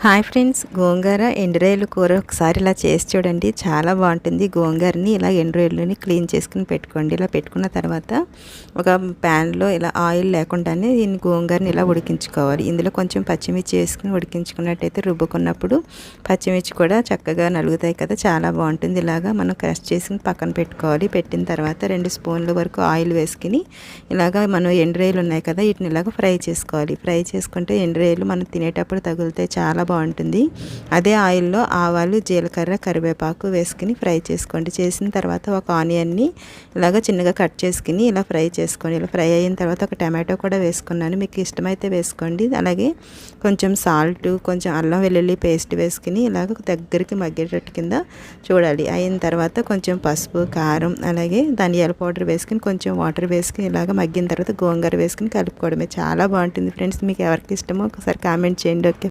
Hi friends గోంగూర ఎండురాయలు కూర ఒకసారి ఇలా చేసి చూడండి. చాలా బాగుంటుంది. గోంగూరని ఇలా ఎండురాయలని క్లీన్ చేసుకుని పెట్టుకోండి. ఇలా పెట్టుకున్న తర్వాత ఒక ప్యాన్లో ఇలా ఆయిల్ లేకుండానే దీన్ని గోంగూరని ఇలా ఉడికించుకోవాలి. ఇందులో కొంచెం పచ్చిమిర్చి వేసుకుని ఉడికించుకున్నట్టయితే రుబ్బుకున్నప్పుడు పచ్చిమిర్చి కూడా చక్కగా నలుగుతాయి కదా. చాలా బాగుంటుంది. ఇలాగా మనం క్రష్ చేసుకుని పక్కన పెట్టుకోవాలి. పెట్టిన తర్వాత రెండు స్పూన్ల వరకు ఆయిల్ వేసుకుని ఇలాగా మనం ఎండురాయలు ఉన్నాయి కదా వీటిని ఇలాగ ఫ్రై చేసుకోవాలి. ఫ్రై చేసుకుంటే ఎండురాయలు మనం తినేటప్పుడు తగులుతాయి. చాలా బాగుంటుంది. అదే ఆయిల్లో ఆవాలు జీలకర్ర కరివేపాకు వేసుకుని ఫ్రై చేసుకోండి. చేసిన తర్వాత ఒక ఆనియన్ని ఇలాగ చిన్నగా కట్ చేసుకుని ఇలా ఫ్రై చేసుకోండి. ఇలా ఫ్రై అయిన తర్వాత ఒక టమాటో కూడా వేసుకున్నాను. మీకు ఇష్టమైతే వేసుకోండి. అలాగే కొంచెం సాల్ట్ కొంచెం అల్లం వెల్లుల్లి పేస్ట్ వేసుకుని ఇలాగ దగ్గరికి మగ్గేటట్టు కింద చూడాలి. అయిన తర్వాత కొంచెం పసుపు కారం అలాగే ధనియాల పౌడర్ వేసుకుని కొంచెం వాటర్ వేసుకుని ఇలాగ మగ్గిన తర్వాత గోంగూర వేసుకుని కలుపుకోవడమే. చాలా బాగుంటుంది ఫ్రెండ్స్. మీకు ఎవరికి ఇష్టమో ఒకసారి కామెంట్ చేయండి. ఓకే.